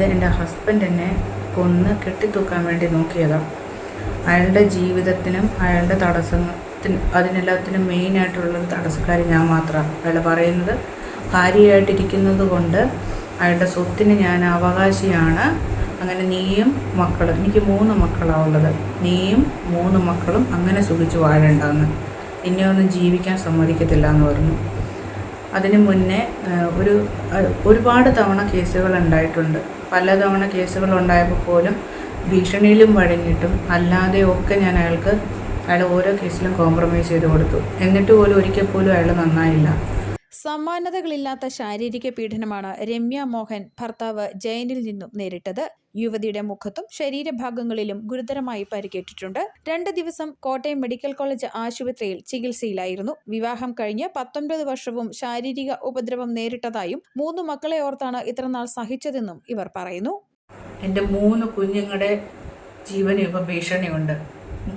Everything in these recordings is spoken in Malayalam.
ഇത് എന്റെ ഹസ്ബൻഡ് എന്നെ കൊന്ന് കെട്ടിത്തൂക്കാൻ വേണ്ടി നോക്കിയതാണ് അയാളുടെ ജീവിതത്തിനും അയാളുടെ തടസ്സത്തിന് അതിനെല്ലാത്തിനും മെയിനായിട്ടുള്ള തടസ്സക്കാരി ഞാൻ മാത്രമാണ് അയാൾ പറയുന്നത് ഭാര്യയായിട്ടിരിക്കുന്നത് കൊണ്ട് അയാളുടെ സ്വത്തിന് ഞാൻ അവകാശിയാണ്. അങ്ങനെ നീയും മക്കളും എനിക്ക് മൂന്ന് മക്കളാണ് ഉള്ളത്. നീയും മൂന്ന് മക്കളും അങ്ങനെ സുഖിച്ച് വാഴണ്ടെന്ന്. ഇനി ഒന്നും ജീവിക്കാൻ സമ്മതിക്കത്തില്ല എന്ന് പറഞ്ഞു. അതിനു മുന്നേ ഒരു ഒരുപാട് തവണ കേസുകൾ ഉണ്ടായിട്ടുണ്ട്. പലതവണ കേസുകൾ ഉണ്ടായപ്പോൾ പോലും ഭീഷണിയിലും വഴങ്ങിയിട്ടും അല്ലാതെ ഒക്കെ ഞാൻ അയാൾക്ക് അയാൾ ഓരോ കേസിലും കോംപ്രമൈസ് ചെയ്ത് കൊടുത്തു. എന്നിട്ട് പോലും ഒരിക്കൽ പോലും അയാൾ നന്നായില്ല. സമാനതകളില്ലാത്ത ശാരീരിക പീഡനമാണ് രമ്യ മോഹൻ ഭർത്താവ് ജയനിൽ നിന്നും നേരിട്ടത്. യുവതിയുടെ മുഖത്തും ശരീരഭാഗങ്ങളിലും ഗുരുതരമായി പരിക്കേറ്റിട്ടുണ്ട്. രണ്ട് ദിവസം കോട്ടയം മെഡിക്കൽ കോളേജ് ആശുപത്രിയിൽ ചികിത്സയിലായിരുന്നു. വിവാഹം കഴിഞ്ഞ് പത്തൊൻപത് വർഷവും ശാരീരിക ഉപദ്രവം നേരിട്ടതായും മൂന്ന് മക്കളെ ഓർത്താണ് ഇത്രനാൾ സഹിച്ചതെന്നും ഇവർ പറയുന്നു. എന്റെ മൂന്ന് കുഞ്ഞുങ്ങളുടെ ജീവന് ഭീഷണിയുണ്ട്.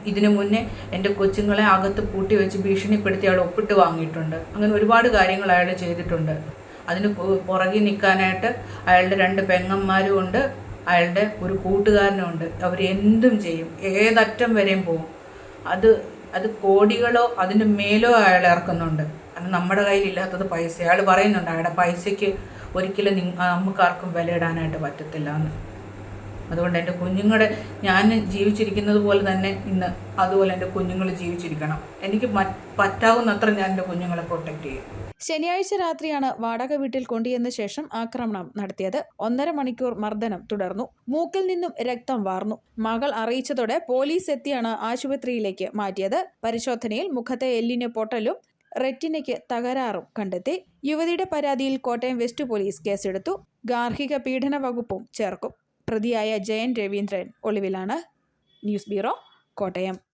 ഇതിനു മുന്നേ എന്റെ കൊച്ചുങ്ങളെ അകത്ത് പൂട്ടി വെച്ച് ഭീഷണിപ്പെടുത്തി അയാൾ ഒപ്പിട്ട് വാങ്ങിയിട്ടുണ്ട്. അങ്ങനെ ഒരുപാട് കാര്യങ്ങൾ അയാൾ ചെയ്തിട്ടുണ്ട്. അതിന് പുറകിൽ നിൽക്കാനായിട്ട് അയാളുടെ രണ്ട് പെങ്ങന്മാരും ഉണ്ട്. അയാളുടെ ഒരു കൂട്ടുകാരനും ഉണ്ട്. അവർ എന്തും ചെയ്യും. ഏതറ്റം വരെയും പോകും അത് അത് കോടികളോ അതിന് മേലോ അയാൾ ഇറക്കുന്നുണ്ട്. കാരണം നമ്മുടെ കയ്യിലില്ലാത്തത് പൈസ. അയാൾ പറയുന്നുണ്ട് അയാളുടെ പൈസയ്ക്ക് ഒരിക്കലും നിങ്ങൾ നമുക്കാർക്കും വിലയിടാനായിട്ട് പറ്റത്തില്ല എന്ന്. അതുകൊണ്ട് എന്റെ കുഞ്ഞുങ്ങളുടെ ഞാൻ ജീവിച്ചിരിക്കുന്നത് പോലെ തന്നെ ഇന്ന് അതുപോലെ എന്റെ കുഞ്ഞുങ്ങൾ ജീവിച്ചിരിക്കണം. എനിക്ക് പറ്റാവുന്നത്ര ഞാൻ എന്റെ കുഞ്ഞുങ്ങളെ പ്രൊട്ടക്റ്റ് ചെയ്യും. ശനിയാഴ്ച രാത്രിയാണ് വാടക വീട്ടിൽ കൊണ്ടുവന്ന ശേഷം ആക്രമണം നടത്തിയത്. ഒന്നര മണിക്കൂർ മർദ്ദനം തുടർന്നു. മൂക്കിൽ നിന്നും രക്തം വാർന്നു. മകൾ അറിയിച്ചതോടെ പോലീസ് എത്തിയാണ് ആശുപത്രിയിലേക്ക് മാറ്റിയത്. പരിശോധനയിൽ മുഖത്തെ എല്ലിന് പൊട്ടലും റെറ്റിനയ്ക്ക് തകരാറും കണ്ടെത്തി. യുവതിയുടെ പരാതിയിൽ കോട്ടയം വെസ്റ്റ് പോലീസ് കേസെടുത്തു. ഗാർഹിക പീഡന വകുപ്പും ചേർക്കും. പ്രതിയായ Jayan Raveendran ഒളിവിലാണ്. News bureau Kottayam.